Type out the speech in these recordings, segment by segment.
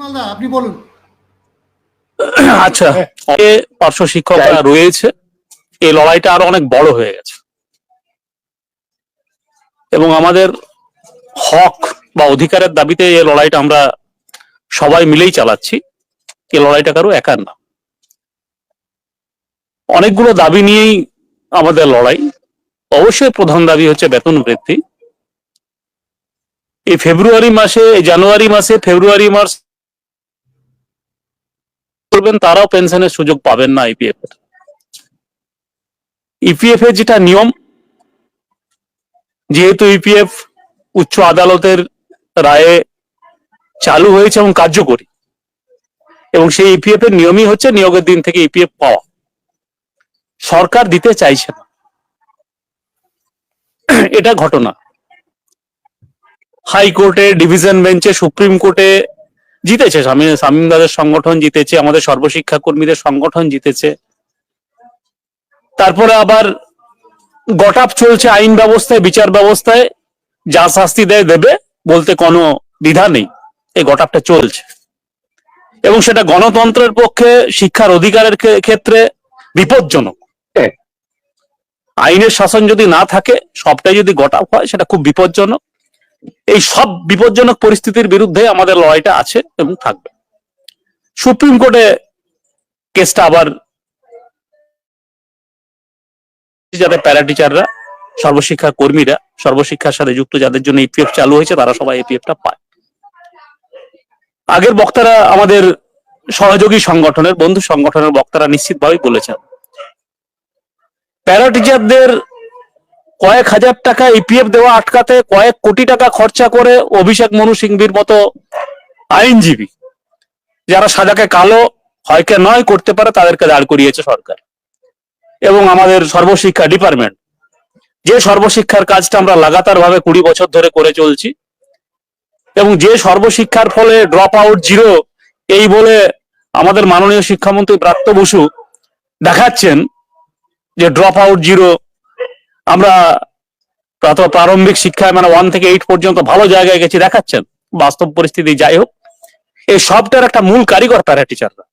মালদা আপনি বলুন। আচ্ছা এ পার্শ্ব শিক্ষকরা রয়েছে। এই লড়াইটা আরও অনেক বড় হয়ে গেছে। এবং আমাদের হক বা অধিকারের দাবিতে এই লড়াইটা আমরা সবাই মিলেই চালাচ্ছি। এই লড়াইটা কারও একার না। অনেকগুলো দাবি নিয়েই আমাদের লড়াই। অবশ্যই প্রধান দাবি হচ্ছে বেতন বৃদ্ধি। এই ফেব্রুয়ারি মাসে জানুয়ারি মাসে ফেব্রুয়ারি মাস করবেন, তারাও পেনশনের সুযোগ পাবেন না ইপিএফ এর। ইপিএফ এর যেটা নিয়ম, যেহেতু ইপিএফ উচ্চ আদালতের রায়ে চালু হয়েছে এবং কার্যকরী, এবং সেই ইপিএফ এর নিয়মই হচ্ছে নিয়োগের দিন থেকে ইপিএফ পাওয়া। সরকার দিতে চাইছে না। এটা ঘটনা। হাইকোর্টে, ডিভিশন বেঞ্চে, সুপ্রিম কোর্টে জিতেছে স্বামী শামীম দাদের সংগঠন জিতেছে আমাদের সর্বশিক্ষা কর্মীদের সংগঠন জিতেছে। তারপরে আবার গটাপ চলছে আইন ব্যবস্থায় বিচার ব্যবস্থায় যা শাস্তি দেয় দেবে বলতে কোনো দ্বিধা নেই এই গটাপটা চলছে। এবং সেটা গণতন্ত্রের পক্ষে শিক্ষার অধিকারের ক্ষেত্রে বিপজ্জনক। আইনের শাসন যদি না থাকে সবটাই যদি গটাপ হয় সেটা খুব বিপজ্জনক। এই সব বিপজ্জনক পরিস্থিতির বিরুদ্ধে আমাদের লড়াইটা আছে এবং থাকবে। সুপ্রিম কোর্টে কেসটা আবার যাদের প্যারা টিচাররা সর্বশিক্ষা কর্মীরা, সর্বশিক্ষার সাথে যুক্ত যাদের জন্য ইপিএফ চালু হয়েছে, তারা সবাই এপিএফটা পায়। আগের বক্তারা আমাদের সহযোগী সংগঠনের, বন্ধু সংগঠনের বক্তারা নিশ্চিতভাবেই বলেছেন প্যারা টিচারদের কয়েক হাজার টাকা ইপিএফ দেওয়া আটকাতে কয়েক কোটি টাকা খরচা করে অভিষেক মনু সিংভির মতো আইনজীবী, যারা সাজাকে কালো, হয়কে নয় করতে পারে, তাদেরকে দাঁড় করিয়েছে সরকার। এবং আমাদের সর্বশিক্ষা ডিপার্টমেন্ট, যে সর্বশিক্ষার কাজটা আমরা লাগাতার ভাবে কুড়ি বছর ধরে করে চলছি, এবং যে সর্বশিক্ষার ফলে ড্রপ আউট জিরো এই বলে আমাদের মাননীয় শিক্ষামন্ত্রী ব্রাত্য বসু দেখাচ্ছেন যে ড্রপ আউট জিরো আমরা প্রারম্ভিক শিক্ষায় মানে ওয়ান থেকে এইট পর্যন্ত ভালো জায়গায় গেছি, দেখাচ্ছেন। বাস্তব পরিস্থিতি যাই হোক, এই সবটার একটা মূল কারিগর প্যারা টিচাররা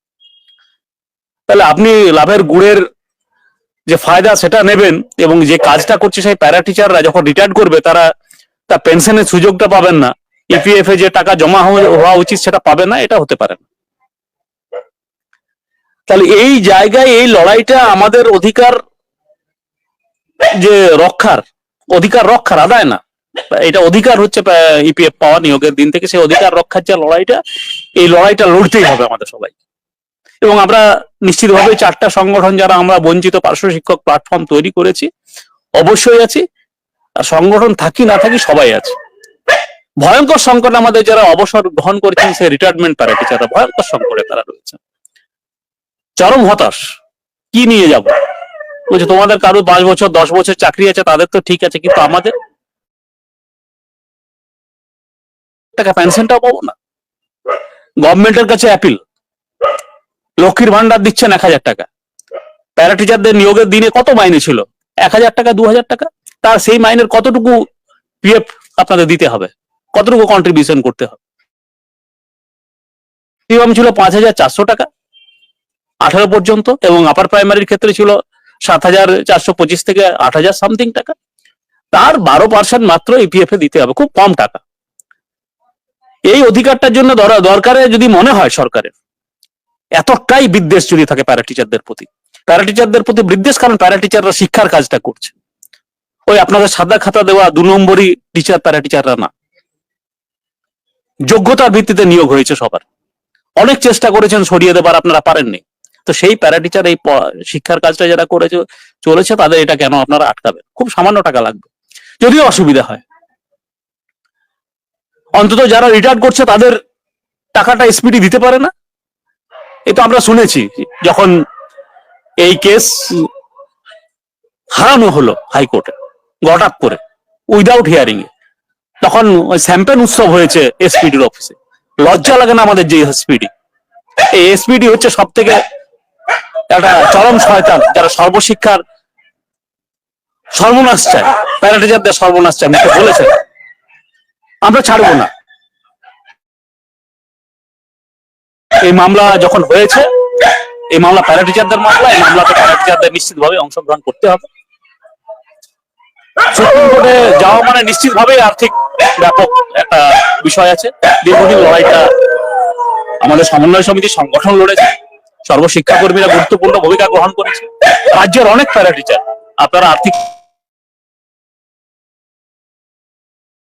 তাহলে আপনি লাভের গুড়ের যে ফায়দা সেটা নেবেন এবং যে কাজটা করছে সেই প্যারা টিচাররা যখন রিটায়ার করবে, তারা তা পেনশনের সুযোগটা পাবেন না। ইপিএফ এ যে টাকা জমা হওয়া উচিত সেটা পাবে না, এটা হতে পারে না। তাহলে এই জায়গায় এই লড়াইটা আমাদের অধিকার যে রক্ষার, অধিকার রক্ষার আদায় না। এটা অধিকার হচ্ছে ইপিএফ পাওয়া নিয়োগের দিন থেকে সেই অধিকার রক্ষার যে লড়াইটা, এই লড়াইটা লড়তেই হবে আমাদের সবাই। এবং আমরা নিশ্চিতভাবে চারটা সংগঠন যারা আমরা বঞ্চিত পার্শ্ব শিক্ষক প্ল্যাটফর্ম তৈরি করেছি, অবশ্যই আছি। আর সংগঠন থাকি না থাকি সবাই আছে। ভয়ঙ্কর সংকট আমাদের যারা অবসর গ্রহণ করেছেন, সেই রিটায়ারমেন্ট প্যারা টিচাররা ভয়ঙ্কর সংকটে তারা রয়েছে। চরম হতাশ। কি নিয়ে যাব? বলছে, তোমাদের কারও পাঁচ বছর, দশ বছর চাকরি আছে, তাদের তো ঠিক আছে, কিন্তু আমাদের টাকা পেনশনটাও পাবো না। গভর্নমেন্টের কাছে অ্যাপিল লক্ষ্মীর ভান্ডার দিচ্ছেন এক হাজার টাকা। প্যারা টিচারদের নিয়োগের দিনে কত মাইনে ছিল? এক হাজার টাকা, দু হাজার টাকা? তার সেই মাইনের কতটুকু পিএফ আপনাদের দিতে হবে? কতটুকু কন্ট্রিবিউশন করতে হবে? ছিল পাঁচ হাজার চারশো টাকা। আঠারো পর্যন্ত এবং আপার প্রাইমারির ক্ষেত্রে ছিল সাত হাজার চারশো পঁচিশ থেকে আট হাজার সামথিং টাকা। তার বারো পার্সেন্ট মাত্র ইপিএফ এ দিতে হবে, খুব কম টাকা। এই অধিকারটার জন্য দর- দরকারে যদি মনে হয় সরকারের, এতটাই বিদ্বেষ যদি থাকে প্যারা টিচারদের প্রতি। প্যারা টিচারদের প্রতি বিদ্বেষ, কারণ প্যারা টিচাররা শিক্ষার কাজটা করছে। ওই আপনাদের সাদা খাতা দেওয়া দু নম্বরই টিচার প্যারা টিচাররা না। যোগ্যতার ভিত্তিতে নিয়োগ হয়েছে সবার। অনেক চেষ্টা করেছেন সরিয়ে দেবার, আপনারা পারেননি। তো সেই প্যারাটিচার এই শিক্ষার কাজটা যারা করেছে, চলেছে, তাদের এটা কেন আপনারা আটকাবেন? খুব সামান্য টাকা লাগবে। যদিও অসুবিধা হয়। অন্তত যারা রিটায়ার করছে, তাদের টাকাটা এসপিডি দিতে পারে না। তো আমরা শুনেছি যখন এই কেস হারানো হলো হাইকোর্টে গটাপ করে উইদাউট হিয়ারিং এ, তখন স্যাম্পেন উৎসব হয়েছে এসপিডির অফিসে লজ্জা লাগে না আমাদের যে এসপিডি এই এসপিডি হচ্ছে সব থেকে একটা চরম শয়তান যারা সর্বশিক্ষার সর্বনাশ চায়। প্যারাটিচারদের সর্বনাশ চায়, মুখে বলেছেন আমরা ছাড়বো না। এই মামলা যখন হয়েছে, এই মামলা প্যারা টিচারদের মামলা, এই মামলাতে প্যারা টিচারদের নিশ্চিতভাবে অংশগ্রহণ করতে হবে। সুপ্রিম কোর্টে যাওয়া মানে নিশ্চিতভাবেই আর্থিক ব্যাপক একটা বিষয় আছে। দীর্ঘদিন লড়াইটা আমাদের সমন্বয় সমিতি সংগঠন লড়েছে। সর্বশিক্ষাকর্মীরা গুরুত্বপূর্ণ ভূমিকা গ্রহণ করেছে। রাজ্যের অনেক প্যারা টিচার আপনারা আর্থিক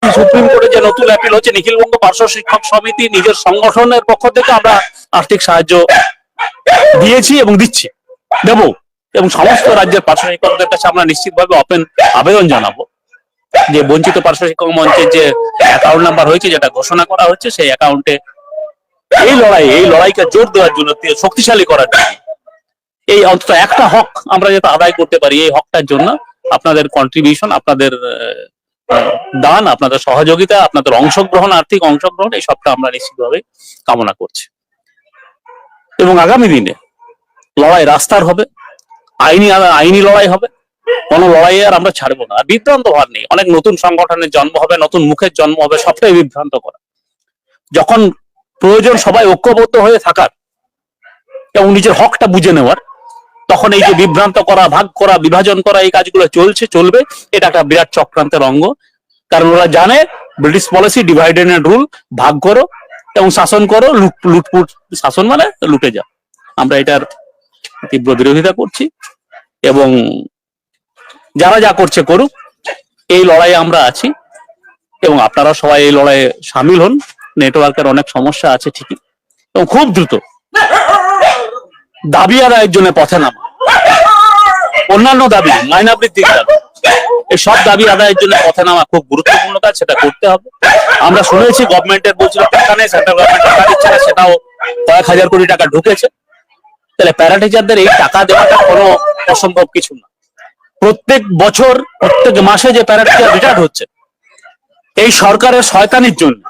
সুপ্রিম কোর্টে যে নতুন অ্যাপিল হচ্ছে নিখিলবঙ্গ পার্শ্ব শিক্ষক সমিতি নিজের সংগঠনের পক্ষ থেকে আমরা আর্থিক সাহায্য দিয়েছি এবং দিচ্ছি। দেব এবং সমস্ত রাজ্যের পার্শ্ব শিক্ষকদের কাছে আমরা নিশ্চিতভাবে ওপেন আবেদন জানাব যে বঞ্চিত পার্শ্ব শিক্ষক মঞ্চের যে অ্যাকাউন্ট নাম্বার হয়েছে, যেটা ঘোষণা করা হচ্ছে সেই অ্যাকাউন্টে এই লড়াই, এই লড়াইকে জোর দেওয়ার জন্য শক্তিশালী করার জন্য। এই অন্তত একটা হক আমরা যাতে আদায় করতে পারি এই হকটার জন্য আপনাদের কন্ট্রিবিউশন আপনাদের দান, আপনাদের সহযোগিতা, আপনাদের অংশগ্রহণ, আর্থিক অংশগ্রহণ, এই সবটা আমরা নিশ্চিতভাবে কামনা করছি। এবং আগামী দিনে লড়াই রাস্তার হবে, আইনি আইনি লড়াই হবে, কোনো লড়াই আর আমরা ছাড়বো না। আর বিভ্রান্ত হওয়ার নেই। অনেক নতুন সংগঠনের জন্ম হবে, নতুন মুখের জন্ম হবে, সবটাই বিভ্রান্ত করা। যখন প্রয়োজন সবাই ঐক্যবদ্ধ হয়ে থাকার। এবং নিজের হকটা বুঝে নেওয়ার। তখন এই যে বিভ্রান্ত করা, ভাগ করা, বিভাজন করা এই কাজগুলো চলছে, চলবে, এটা একটা বিরাট চক্রান্তের অঙ্গ। কারণ ওরা জানে, British policy divide and rule, ভাগ করো এবং শাসন করো, লুট লুটপুট শাসন মানে লুটে যাও। আমরা এটার তীব্র বিরোধিতা করছি। এবং যারা যা করছে করুক, এই লড়াইয়ে আমরা আছি। এবং আপনারা সবাই এই লড়াইয়ে সামিল হন। নেটওয়ার্কের অনেক সমস্যা আছে ঠিকই। এবং খুব দ্রুত। দাবি আদায়ের জন্য পথে নামা। অন্যান্য দাবি, মাইনা বৃদ্ধির দাবি সব দাবি আদায়ের জন্য পথে নামা খুব গুরুত্বপূর্ণ কাজ, সেটা করতে হবে। আমরা শুনেছি গভর্নমেন্টের বলছিল, টাকা নেই সেন্ট্রাল গভর্নমেন্ট টাকা দিচ্ছে না। সেটাও কয়েক হাজার কোটি টাকা ঢুকেছে। তাহলে প্যারা টিচারদের এই টাকা দেওয়াটা কোনো অসম্ভব কিছু না। প্রত্যেক বছর, প্রত্যেক মাসে যে প্যারা টিচার রিটায়ার হচ্ছে, এই সরকারের শয়তানির জন্য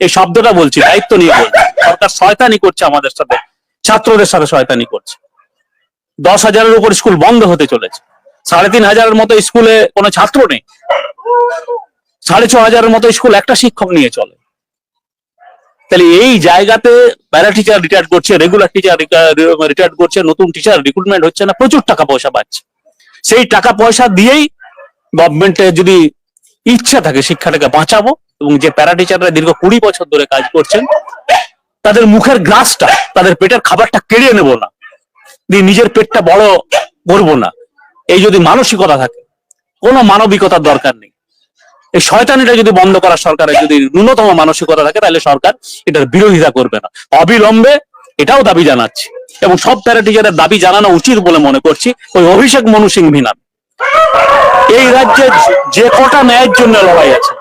এই শব্দটা বলছি, দায়িত্ব নিয়ে বলছি। সরকার শয়তানি করছে আমাদের সাথে, ছাত্রদের সাথে শয়তানি করছে। দশ হাজারের উপর স্কুল বন্ধ হতে চলেছে। সাড়ে তিন হাজারের মতো স্কুলে কোনো ছাত্র নেই। সাড়ে ছ হাজারের মতো স্কুল একটা শিক্ষক নিয়ে চলে। তাহলে এই জায়গাতে প্যারা টিচার রিটায়ার করছে, রেগুলার টিচার রিটায়ার করছে, নতুন টিচার রিক্রুটমেন্ট হচ্ছে না, প্রচুর টাকা পয়সা পাচ্ছে সেই টাকা পয়সা দিয়েই গভর্নমেন্টের যদি ইচ্ছা থাকে শিক্ষাটাকে বাঁচাবো এবং যে প্যারা টিচাররা দীর্ঘ কুড়ি বছর ধরে কাজ করছেন, তাদের মুখের গ্রাসটা তাদের পেটের খাবারটা কেড়ে নেব না। দিয়ে নিজের পেটটা বড় করব না। এই যদি মানসিকতা থাকে, কোনো মানবিকতার দরকার নেই। এই শয়তানিটা যদি বন্ধ করা সরকারের যদি ন্যূনতম মানসিকতা থাকে, তাহলে সরকার এটার বিরোধিতা করবে না। অবিলম্বে এটাও দাবি জানাচ্ছি। এবং সব প্যারা টিচারের দাবি জানানো উচিত বলে মনে করছি ওই অভিষেক মনু নাম। এই রাজ্যে যে কটা ন্যায়ের জন্য লড়াই আছে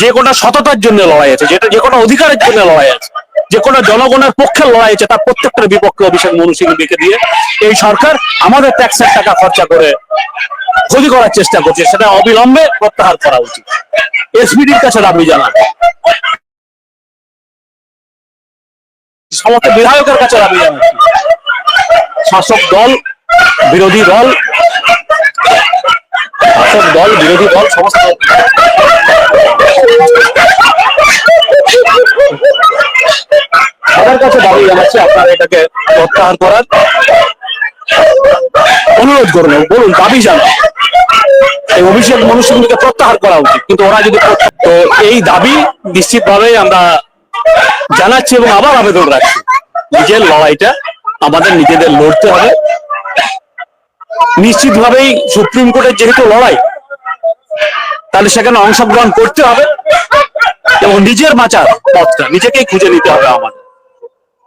যে কোনো সততার জন্য লড়াই আছে, যেটা যে কোনো অধিকারের জন্য লড়াই আছে, যে কোনো জনগণের পক্ষে লড়াই আছে, তার প্রত্যেকটার বিপক্ষে অভিষেক মনু সিংহকে দিয়ে এই সরকার আমাদের ট্যাক্সের টাকা খরচা করে ক্ষতি করার চেষ্টা করছে, সেটা অবিলম্বে প্রত্যাহার করা উচিত। এসবিডির কাছে দাবি জানান। সমস্ত বিধায়কের কাছে দাবি জানাচ্ছি শাসক দল, বিরোধী দল, শাসক দল, বিরোধী দল, সমস্ত কাছে দাবি জানাচ্ছি, আপনারা এটাকে প্রত্যাহার করার। অনুরোধ করুন বলুন, দাবি জানান। এই অভিষেক মনুষ্যকে প্রত্যাহার করা উচিত। কিন্তু ওরা যদি তো এই দাবি নিশ্চিতভাবে আমরা জানাচ্ছি এবং আবার আবেদন রাখছি। নিজের লড়াইটা আমাদের নিজেদের লড়তে হবে। নিশ্চিতভাবেই সুপ্রিম কোর্টের যেহেতু লড়াই তাহলে সেখানে অংশগ্রহণ করতে হবে এবং নিজের বাঁচার পথটা, নিজেকেই খুঁজে নিতে হবে আমাদের।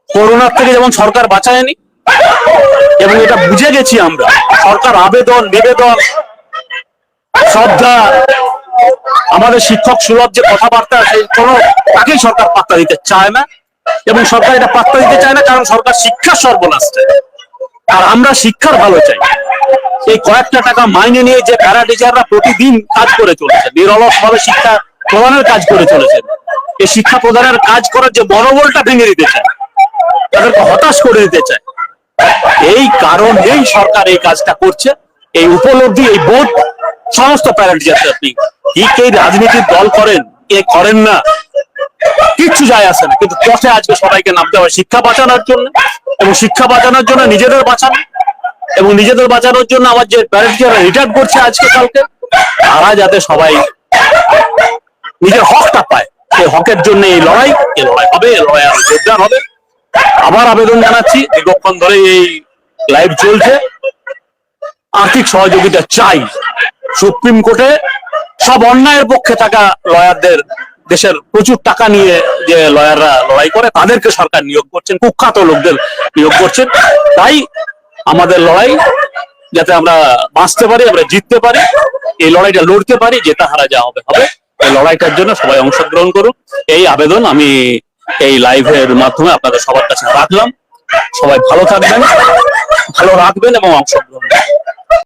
করোনার থেকে যেমন সরকার বাঁচায়নি, এবং এটা বুঝে গেছি আমরা, সরকার আবেদন, নিবেদন, শ্রদ্ধা, আমাদের শিক্ষক সুলভ যে কথাবার্তা সেই কোনো তাকেই সরকার পাত্তা দিতে চায় না, এবং সরকার এটা পাত্তা দিতে চায় না, কারণ সরকার শিক্ষার সর্বনাশ চায়। আর আমরা শিক্ষার ভালো চাই। এই কয়েকটা টাকা মাইনে নিয়ে যে প্যারা টিচাররা প্রতিদিন কাজ করে চলেছে নিরলস ভাবে শিক্ষা প্রদানের কাজ করে চলেছেন, এই শিক্ষা প্রদানের কাজ করার যে মনোবলটা ভেঙে দিতে চায়, তাদেরকে হতাশ করে দিতে চায়, এই কারণেই সরকার এই কাজটা করছে, এই উপলব্ধি, এই বোধ, সমস্ত প্যারা টিচারদের আপনি কি কে রাজনীতির দল করেন, কে করেন না, কিচ্ছু যায় আসে না, কিন্তু পথে আজকে সবাইকে নামতে হবে শিক্ষা বাঁচানোর জন্য, এবং শিক্ষা বাঁচানোর জন্য নিজেদের বাঁচানো এবং নিজেদের বাঁচানোর জন্য আমার যে প্যারেন্টরা রিটার্ন করছে আজকে কালকে, তারা যাতে সবাই নিজের হকটা পায়। সেই হকের জন্য এই লড়াই এই লড়াই হবে এই লড়াই আরও জোরদার হবে। আবার আবেদন জানাচ্ছি, দীর্ঘক্ষণ ধরে এই লাইভ চলছে। আর্থিক সহযোগিতা চাই। সুপ্রিম কোর্টে সব অন্যায়ের পক্ষে থাকা লয়ারদের দেশের প্রচুর টাকা নিয়ে যে লয়াররা লড়াই করে, তাদেরকে সরকার নিয়োগ করছেন, কুখ্যাত লোকদের নিয়োগ করছেন। তাই আমাদের লড়াই যাতে আমরা বাঁচতে পারি, আমরা জিততে পারি, এই লড়াইটা লড়তে পারি যেটা হারা যা হবে হবে। এই লড়াইটার জন্য সবাই অংশগ্রহণ করুন। এই আবেদন আমি এই লাইভের মাধ্যমে আপনাদের সবার কাছে রাখলাম। সবাই ভালো থাকবেন, ভালো রাখবেন এবং অংশগ্রহণ।